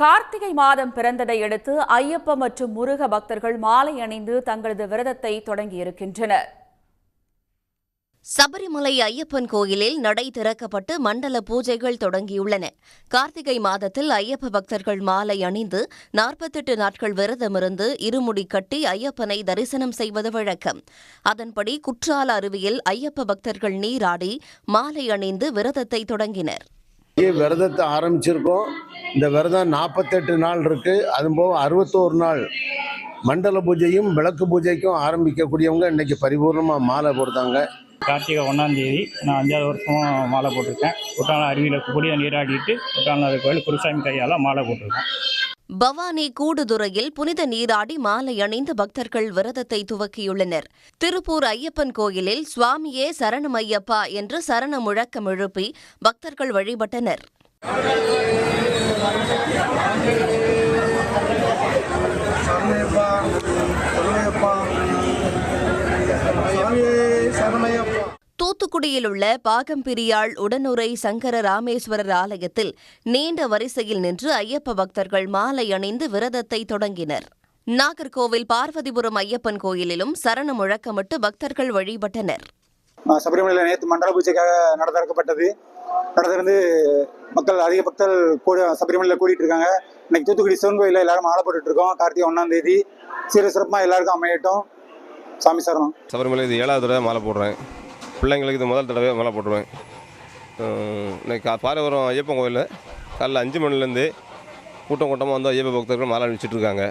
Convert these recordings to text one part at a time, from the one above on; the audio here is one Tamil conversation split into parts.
கார்த்திகை மாதம் பிறந்ததை அடுத்து ஐயப்ப மற்றும் முருக பக்தர்கள் மாலை அணிந்து தங்களது விரதத்தை தொடங்கியிருக்கின்றனர். சபரிமலை ஐயப்பன் கோயிலில் நடை திறக்கப்பட்டு மண்டல பூஜைகள் தொடங்கியுள்ளன. கார்த்திகை மாதத்தில் ஐயப்ப பக்தர்கள் மாலை அணிந்து நாற்பத்தெட்டு நாட்கள் விரதமிருந்து இருமுடி கட்டி ஐயப்பனை தரிசனம் செய்வது வழக்கம். அதன்படி குற்றால அருவியில் ஐயப்ப பக்தர்கள் நீராடி மாலை அணிந்து விரதத்தை தொடங்கினர். விரதத்தை ஆரம்பிச்சிருக்கோம். இந்த விரதம் நாற்பத்தெட்டு நாள் இருக்கு. அது போக அறுபத்தோரு நாள். மண்டல பூஜையும் விளக்கு பூஜைக்கும் ஆரம்பிக்கக்கூடியவங்க இன்னைக்கு பரிபூர்ணமாக மாலை போடுறாங்க. கார்த்திகை ஒன்றாம் தேதி நான் அஞ்சாவது வருஷம் மாலை போட்டிருக்கேன். குற்றாலம் அருவியில் புடியை நீராடிட்டு குற்றாலம் கோயில் குருசாமி கையால் மாலை போட்டிருக்கேன் பவானி கூடுதுறையில் புனித நீராடி மாலை அணிந்து பக்தர்கள் விரதத்தை துவக்கியுள்ளனர். திருப்பூர் ஐயப்பன் கோயிலில் சுவாமியே சரணம் ஐயப்பா என்று சரண முழக்கம் எழுப்பி பக்தர்கள் வழிபட்டனர். சரணையப்பா தூத்துக்குடியில் உள்ள பாகம்பிரியாள் உடனுரை சங்கர ராமேஸ்வரர் ஆலயத்தில் நீண்ட வரிசையில் நின்று ஐயப்ப பக்தர்கள் மாலை அணிந்து விரதத்தை தொடங்கினர். நாகர்கோவில் பார்வதிபுரம் ஐயப்பன் கோயிலிலும் சரண முழக்கமிட்டு பக்தர்கள் வழிபட்டனர். சபரிமலையில் நேற்று மண்டல பூஜைக்காக நட திறக்கப்பட்டது மக்கள் அதிக பக்தர்கள் கூட சபரிமலையில் கூடிட்டு இருக்காங்க. இன்னைக்கு தூத்துக்குடி சிவன் கோயிலில் எல்லாரும் மாலை போட்டுட்டு இருக்கோம் கார்த்திகை ஒன்றாம் தேதி. சீர சிறப்பாக எல்லாருக்கும் அமையட்டும். சாமி சரணம். சபரிமலை இது ஏழாவது தடவை மாலை போடுறேன் பிள்ளைங்களுக்கு இது முதல் தடவை மாலை போட்டுருவேன். இன்னைக்கு பாரவரம் ஐயப்பன் கோயிலில். காலைல அஞ்சு மணிலேருந்து கூட்டம் கூட்டமாக வந்து ஐயப்ப பக்தர்கள் மாலை அணிச்சிட்டு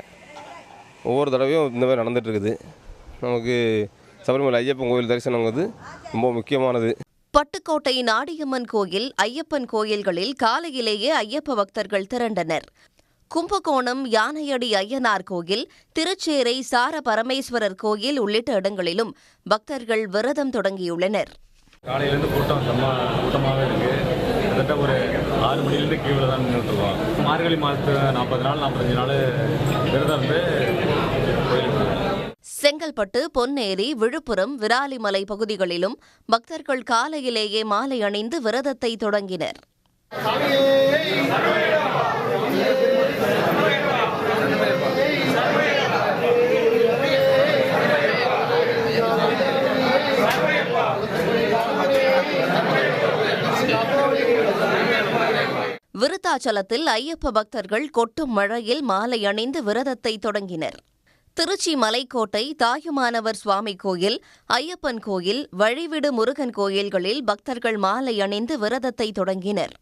ஒவ்வொரு தடவையும் இந்த மாதிரி நடந்துகிட்ருக்குது இருக்குது நமக்கு சபரிமலை ஐயப்பன் கோயில் தரிசனங்கிறது ரொம்ப முக்கியமானது. பட்டுக்கோட்டை நாடியம்மன் கோயில் ஐயப்பன் கோயில்களில் காலையிலேயே ஐயப்ப பக்தர்கள் திரண்டனர். கும்பகோணம் யானையடி ஐயனார் கோயில் திருச்சேரை சார பரமேஸ்வரர் கோயில் உள்ளிட்ட இடங்களிலும் பக்தர்கள் விரதம் தொடங்கியுள்ளனர். காலையிலேருந்து கூட்டம் செம்ம கூட்டமாகவே இருக்குது கிட்டத்தட்ட ஒரு ஆறு மணிலேருந்து கீழே தான் நின்றுட்டுருக்கோம் மார்கழி மாதத்து நாற்பது நாள் நாற்பத்தஞ்சு நாள் விரதம் இருந்து. செங்கல்பட்டு பொன்னேரி விழுப்புரம் விராலிமலை பகுதிகளிலும் பக்தர்கள் காலையிலேயே மாலை அணிந்து விரதத்தை தொடங்கினர். விருத்தாச்சலத்தில் ஐயப்ப பக்தர்கள் கொட்டும் மழையில் மாலை அணிந்து விரதத்தை தொடங்கினர். திருச்சி மலைக்கோட்டை தாயுமானவர் சுவாமி கோயில் ஐயப்பன் கோயில் வழிவிடு முருகன் கோயில்களில் பக்தர்கள் மாலை அணிந்து விரதத்தை தொடங்கினர்.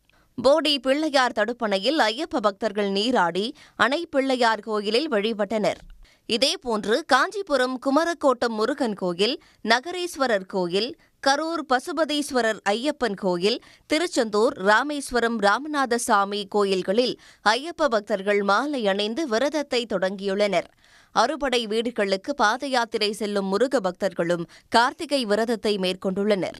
போடி பிள்ளையார் தடுப்பணையில் ஐயப்ப பக்தர்கள் நீராடி அணை பிள்ளையார் கோயிலில் வழிபட்டனர். இதேபோன்று காஞ்சிபுரம் குமரக்கோட்டம் முருகன் கோயில் நகரேஸ்வரர் கோயில் கரூர் பசுபதீஸ்வரர் ஐயப்பன் கோயில் திருச்செந்தூர் ராமேஸ்வரம் ராமநாதசாமி கோயில்களில் ஐயப்ப பக்தர்கள் மாலை அணிந்து விரதத்தை தொடங்கியுள்ளனர். அறுபடை வீடுகளுக்கு பாத யாத்திரை செல்லும் முருக பக்தர்களும் கார்த்திகை விரதத்தை மேற்கொண்டுள்ளனர்.